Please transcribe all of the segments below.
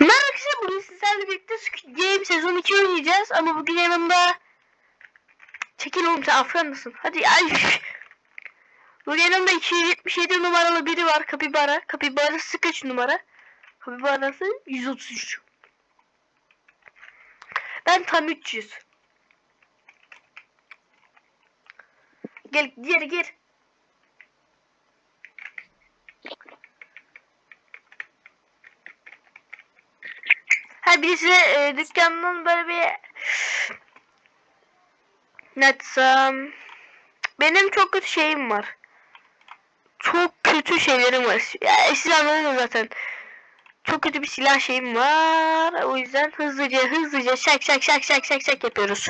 Merhaba arkadaşlar bugün sizlerle birlikte Squid Game sezon 2 oynayacağız. Ama bugün yanımda Çekil oğlum sen Afganlısın hadi ay. Bugün yanımda 277 numaralı biri var Kapibara. Kapibarası kaç numara? Kapibarası 133 Ben tam 300 Gel gir gir Ha birisi e, dükkandan böyle bir ne desem benim çok kötü şeyim var. Çok kötü şeylerim var. Ya silah anladın zaten. Çok kötü bir silah şeyim var. O yüzden hızlıca hızlıca şak şak şak şak şak şak yapıyoruz.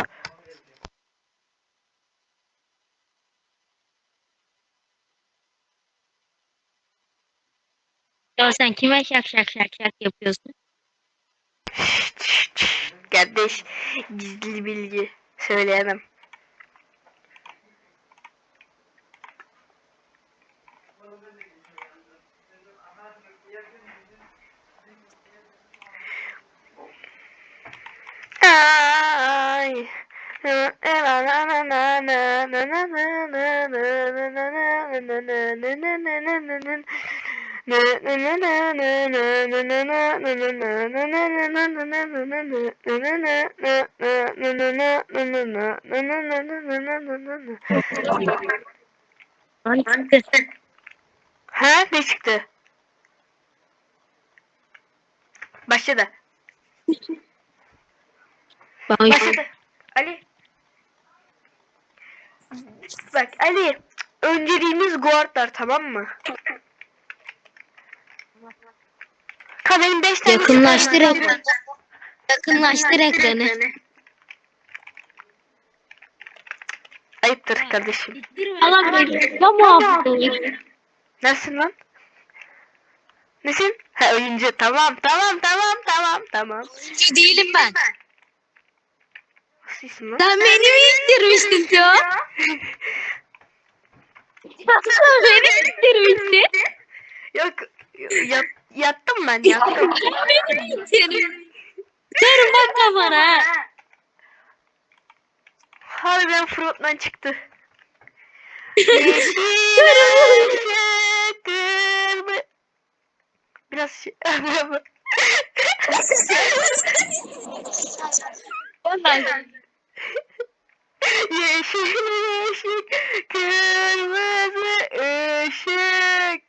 Ya sen kime şak şak şak şak yapıyorsun? Kardeş gizli bilgi söyleyemem. Ay. Ha ne çıktı? Başladı. Başladı. Ali. Bak Ali. Önceliğimiz guardlar tamam mı? Kamerin 5 tane Yakınlaştır ekranı. Yakınlaştır ekranı. Ayıptır kardeşim. Allah böyle muhabbet olur. Nasılsın lan? Nesin? Ha oyuncu. Tamam tamam tamam tamam tamam. Oyuncu değilim ben. Nasılsın lan? Sen beni mi ittirmiştin ya? Sen beni mi ittirmiştin? Yok yat, yattım ben yattım. Beni ittirmiştin? Senin bak kafana. ha. Harbiden Front'tan çıktı. Biraz şey... Vallahi. Yeşil ışık, kırmızı ışık.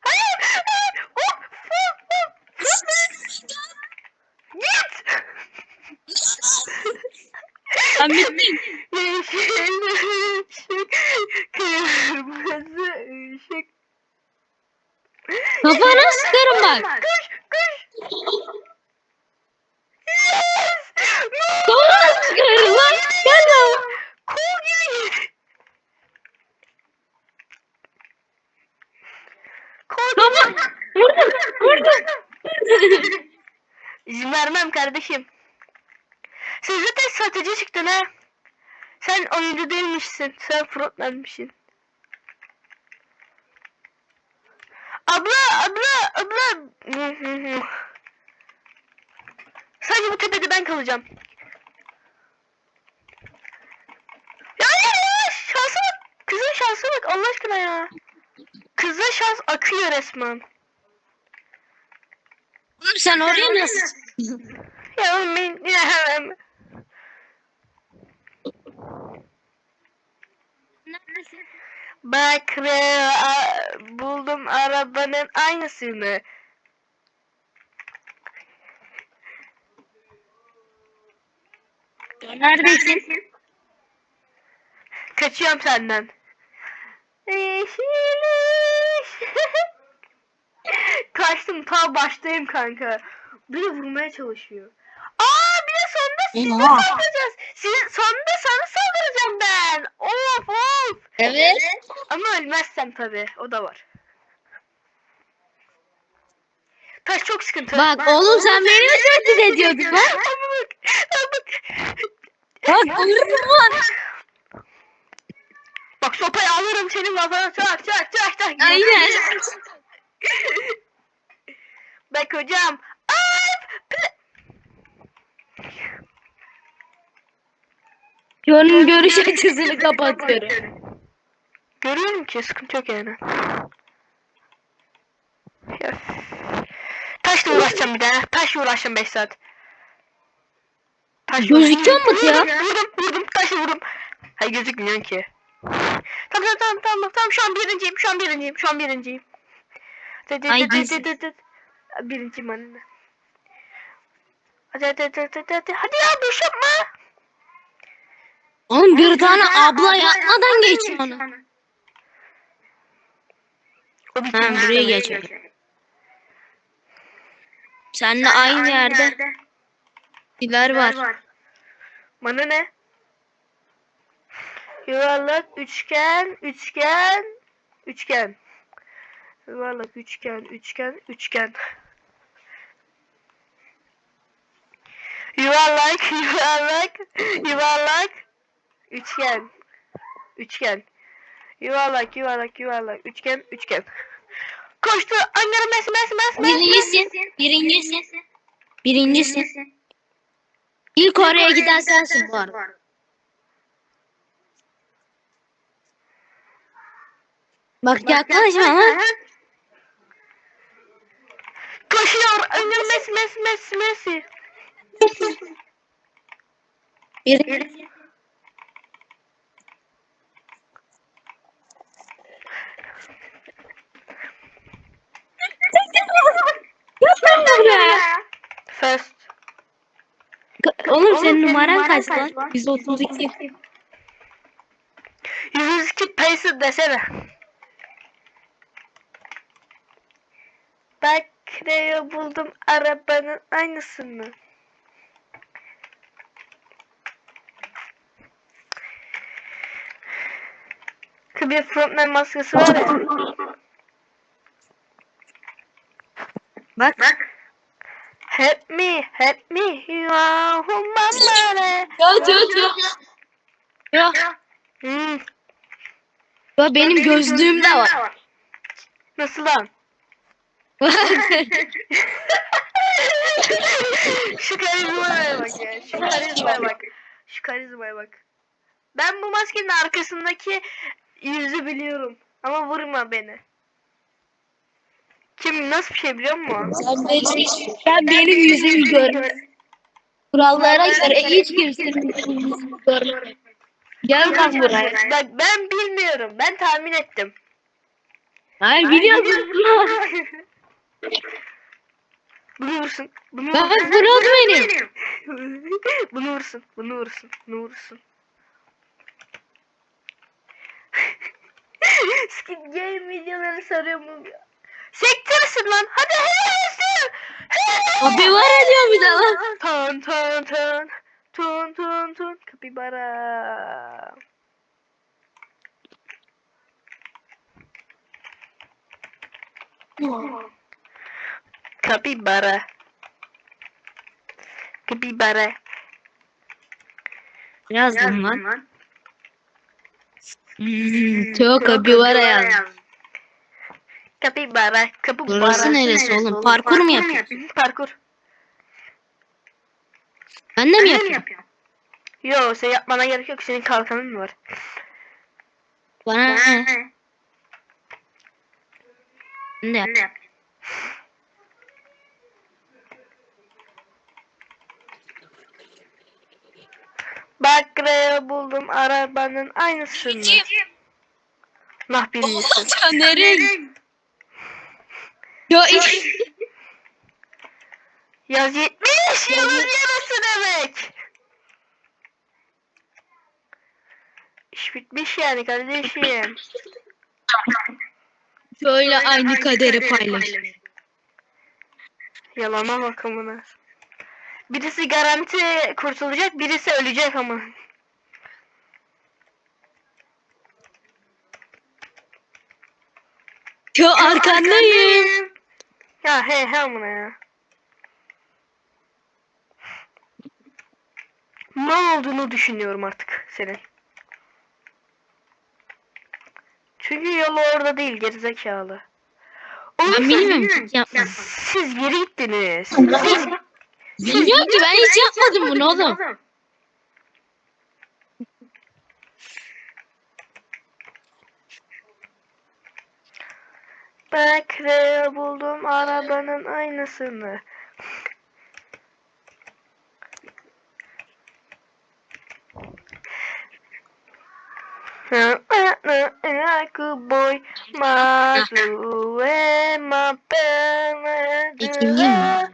Hayır, hayır. Oh, oh, oh. Git. Bittim. Yeşil ışık, kırmızı ışık. Kafana sıkarım bak. Koş, koş. Yes! Kafana sıkarım lan. Gel lan. Kol gibi. Kol Tamam. Vurdum. Vurdum. İzin vermem kardeşim. Satıcı çıktın ha. Sen oyuncu değilmişsin. Sen frontmanmışsın. Abla, abla, abla. Sadece bu tepede ben kalacağım. Ya ya ya şansa bak. Kızın şansa bak Allah aşkına ya. Kızın şans akıyor resmen. Oğlum sen oraya nasıl? Ya oğlum ben... Ya, Neredesin? Bak be, buldum arabanın aynısını. Neredesin? Kaçıyorum senden. Kaçtım ta baştayım kanka. Beni vurmaya çalışıyor. Aa bir de sonunda Oha. saldıracağız. Sizin sonunda sana saldıracağım ben. Of of. Evet. Ama ölmezsem tabi o da var. Taş çok sıkıntı. Bak oğlum sen beni mi tehdit ediyordun lan? Bak. bak. Bak vururum lan. Bak sopayı alırım senin kafana çak çak çak çak. Aynen. dakika hocam. Ay! Pl- John'un görüş açısını kapatıyorum. Görüyorum ki sıkıntı yok yani. Ya. Taşla uğraşacağım bir daha. Taşla uğraşacağım 5 saat. Taşla Gözüküyor mu ya? Vurdum, vurdum, taşla vurdum. Hayır gözükmüyor ki. Tamam tamam tamam tamam tamam şu an birinciyim şu an birinciyim şu an birinciyim. De, de, Ay, de, de, de, de, de. Birinciyim anne. Hadi hadi hadi hadi hadi hadi ya boş yapma. Oğlum bir tane abla yapmadan geç bitti. Ha, buraya geçelim. Seninle aynı yerde iler var. Bana ne? Yuvarlak, üçgen, üçgen, üçgen. Yuvarlak, üçgen, üçgen, üçgen. Yuvarlak, yuvarlak, yuvarlak, üçgen, üçgen. Yuvarlak, yuvarlak, yuvarlak, üçgen, üçgen. Koştu, Ankara mes mes mes mes. Birincisin. Birincisin. Birincisin. İlk oraya giden sensin bu arada. Bak yaklaşma ama. Koşuyor, Ankara mes mes mes Messi. Birinci. First. Oğlum senin numaran kaç lan? 132. 102 pacer desene. Bak Creo buldum arabanın aynısını. Bir frontman maskesi var ya. Bak. Help me, help me, you are who my Yok yok yok. Yok. Hmm, Yok benim gözlüğüm de var. nasıl lan? Şu karizmaya bak ya. Şu karizmaya bak. Şu karizmaya bak. Ben bu maskenin arkasındaki yüzü biliyorum. Ama vurma beni. Kim nasıl bir şey biliyor musun? Sen benim, sen benim yüzümü görme. Kurallara göre hiç kimsenin yüzümü görme. Gel lan buraya. Bak ben bilmiyorum. Ben tahmin ettim. Hayır biliyorsun. Bunu vursun. Bunu Bak vursun. Fırat benim. bunu vursun. Bunu vursun. Bunu vursun. Skid Game videoları sarıyorum. Sektörsün lan. Hadi olsun. Kapibara diyor bir de lan. Ton ton ton. Ton ton ton. Kapibara. Kapibara. Kapibara. Yazdım lan. Hmm, çok kapibara yazdım. Kapibara. Kapibara. Burası neresi oğlum? Parkur mu yapıyorsun? Parkur. Ben de mi yapıyorum? Yo sen yapmana gerek yok. Senin kalkanın var. Bana ne? Ben de yap. Bak Reo buldum arabanın aynısını. Nah birincisi. Sen nereye Yo iş. Yaz 70 yılın yarısı demek. İş bitmiş yani kardeşim. Şöyle aynı kaderi paylaş. Yalana bakımına. Birisi garanti kurtulacak, birisi ölecek ama. Yo arkandayım. Ya he he amına ya. Mal olduğunu düşünüyorum artık senin. Çünkü yolu orada değil gerizekalı. Oğlum Ben siz- bilmiyorum hiç yapmadım. Siz geri gittiniz. Siz, Bilmiyorum ki ben hiç yapmadım bunu oğlum. Bekre buldum arabanın aynısını. boy İkinci mi?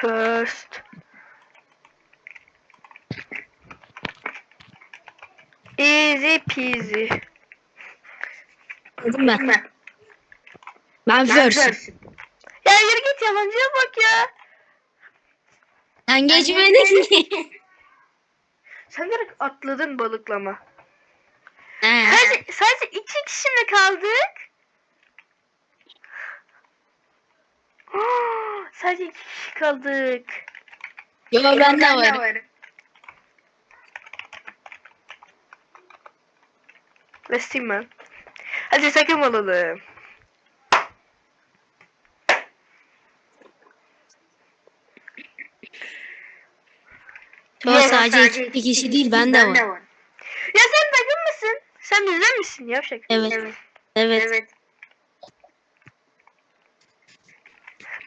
First. Easy peasy. Dedim ben. Ben first. Ya yürü git yalancıya bak ya. Sen geçmedin ki. Sen direkt atladın balıklama. Sadece, sadece iki kişi mi kaldık? sadece iki kişi kaldık. Yo ben de varım. Vestim ben. Hadi takım olalım. Yo Yes, sadece iki kişi değil ben de var. Ya sen takım mısın? Sen bizden misin yavşak? Evet. Evet.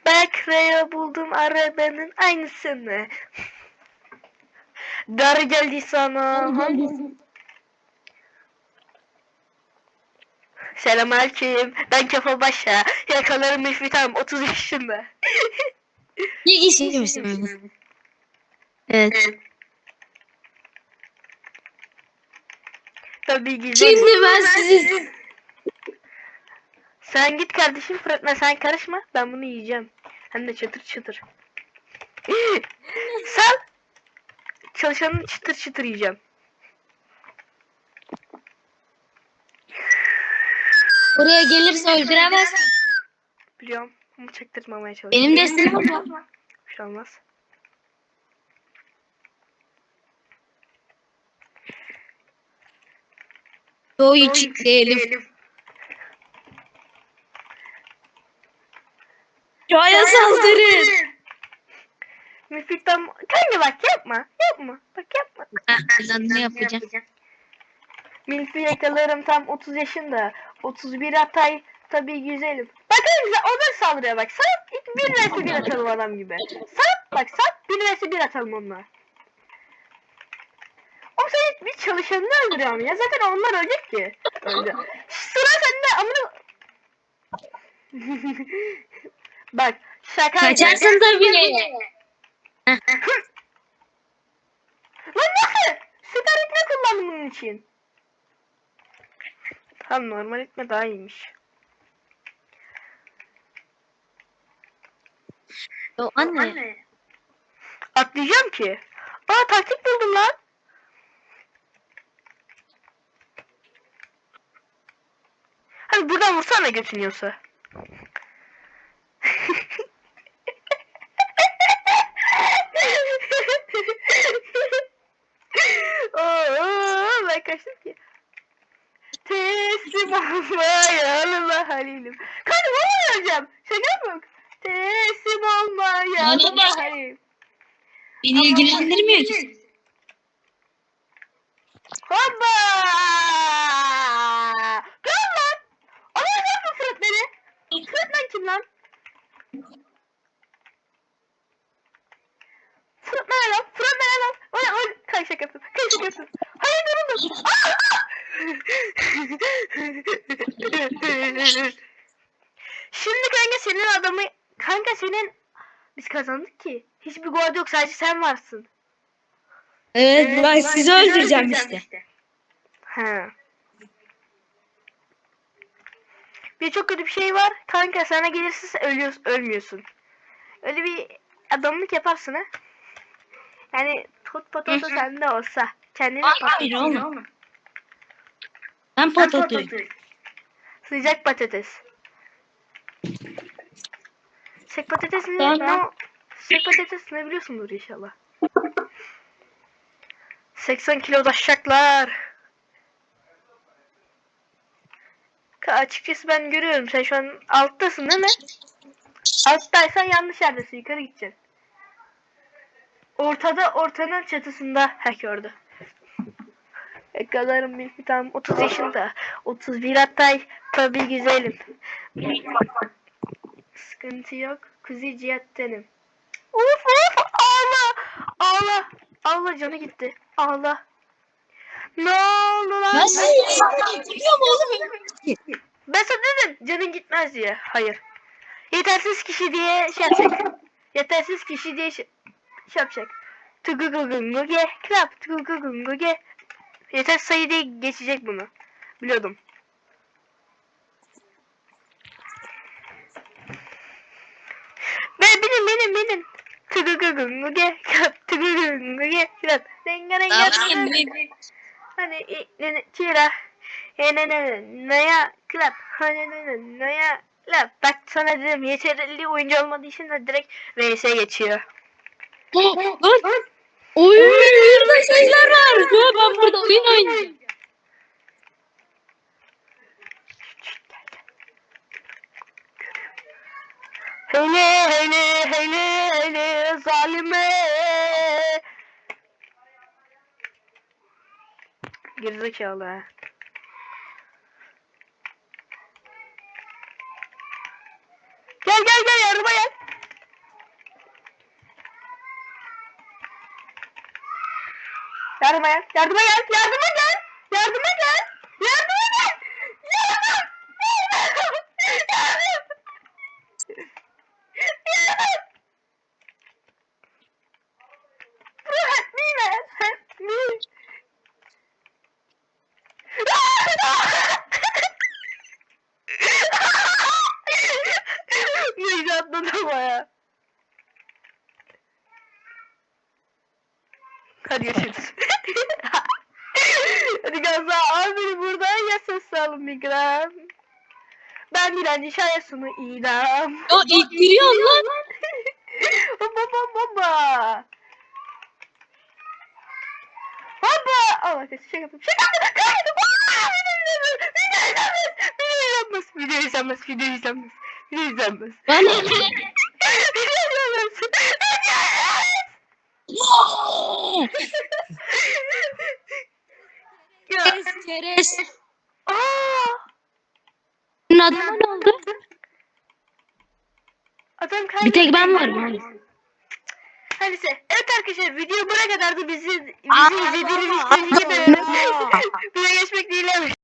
Bak Raya buldum arabanın aynısını. Dar geldi sana. Selamünaleyküm. Ben Kafa Başa. Yakalarım Müfit Hanım 30 yaşında. İlk kişi misin? Evet. Tabii ki. Şimdi ben sizi Sen git kardeşim Fırat'la sen karışma. Ben bunu yiyeceğim. Hem de çıtır çıtır. Sal. Çalışanın çıtır çıtır yiyeceğim. Buraya gelirse öldüremezsin. Biliyorum. Ama çaktırmamaya çalışıyorum. Benim de silahım var. Bir şey olmaz. Hiç değilim. Joya saldırın. Müfit'ten... Kanka bak yapma. Yapma. Bak yapma. Ben ne yapacağım? Milfi yakalarım tam 30 yaşında. 31 Atay tabii güzelim. Bakın güzel o da saldırıyor bak. Sat ilk bir vs bir atalım adam gibi. Sat bak sat bir vs bir atalım onunla. O sen bir çalışanını öldürüyor ya. Zaten onlar ölecek ki. Öldü. Sıra sende amına... bak şaka. Kaçarsın tabii. Lan nasıl? Süper itme kullandım bunun için. Tamam normal itme daha iyiymiş. Yo anne. Atlayacağım ki. Aa taktik buldum lan. Hadi buradan vursana götünüyorsa. Oo, ben kaçtım ki. Teslim olmaya Allah halilim. Kanka ne olacağım? Şaka mı? Teslim olmaya Allah halilim. Beni ilgilendirmiyor ki. Hoppa! Kal lan! Ama ne yapma Fırat beni? Fırat lan kim lan? Fırat ne lan? Fırat ne lan? Oy kay şaka yaptım. Kay şaka yaptım. Hayır durun dur. Şimdi kanka senin adamı kanka senin biz kazandık ki. Hiçbir gol yok sadece sen varsın. Evet ben sizi öldüreceğim işte. Ha. Bir çok kötü bir şey var. Kanka sana gelirse sen ölüyorsun, ölmüyorsun. Öyle bir adamlık yaparsın ha. Yani tut patosu sende olsa. Kendini Hayır patlat. oğlum. Ben patatayım. Sıcak patates. Sıcak patates ne? Ne o? Sıcak patates ne biliyorsundur inşallah. 80 kilo taşacaklar. Açıkçası ben görüyorum. Sen şu an alttasın değil mi? Alttaysan yanlış yerdesin. Yukarı gideceksin. Ortada, ortanın çatısında. Ha gördü. Ekalarım bir tam 30 yaşında. 31 hatta tabii güzelim. Sıkıntı yok. Kuzey cihattenim. Of of ağla. Ağla. Ağla canı gitti. Ağla. Ne oldu lan? Nasıl ya? Biliyorum oğlum. Ben sana dedim canın gitmez diye. Hayır. Yetersiz kişi diye şey yapacak. Yetersiz kişi diye şey, şey yapacak. Tugugugunguge klap tugugugunguge. Yeter sayı diye geçecek bunu. Biliyordum. Ben benim benim benim. Tugugugunguge klap tugugugunguge klap. Renga renga Tamam. Hani i- ne ne tira. E ne ne ne ne ya klap. Hani ne ne ne ya klap. Bak sana dedim yeterli oyuncu olmadığı için de direkt VS'e geçiyor. Dur. Oy, burada şeyler var. Dur ben burada oyun oynayacağım. Hele hele hele hele zalime. Gerizekalı ha. Gel gel gel yardıma gel. Yardıma gel. Yardıma gel. Yardıma gel. Yardıma gel. Yardıma gel. Yardım. Yardım. Yardım. Yardım. Help me man. Help me. Neyse atladım baya. Hadi görüşürüz. Hadi Gaza abi buradan yasası alın migran. Ben dilenci şayasını idam. Ya ittiriyorsun lan. baba baba baba. Allah kahretsin şaka yaptım. Şaka yaptım. Video izlenmez. Video izlenmez. Video izlenmez. Video izlenmez. İzlenmez. Bana Video izlenmez. Video izlenmez. Çerez. Aa. Senin adına ne oldu? Adam kaybetti. Bir tek ben varım. Hadi neyse. Evet arkadaşlar video buraya kadardı. Bizi, bizi izlediğiniz için teşekkür ederim. Videoya geçmek dileğiyle.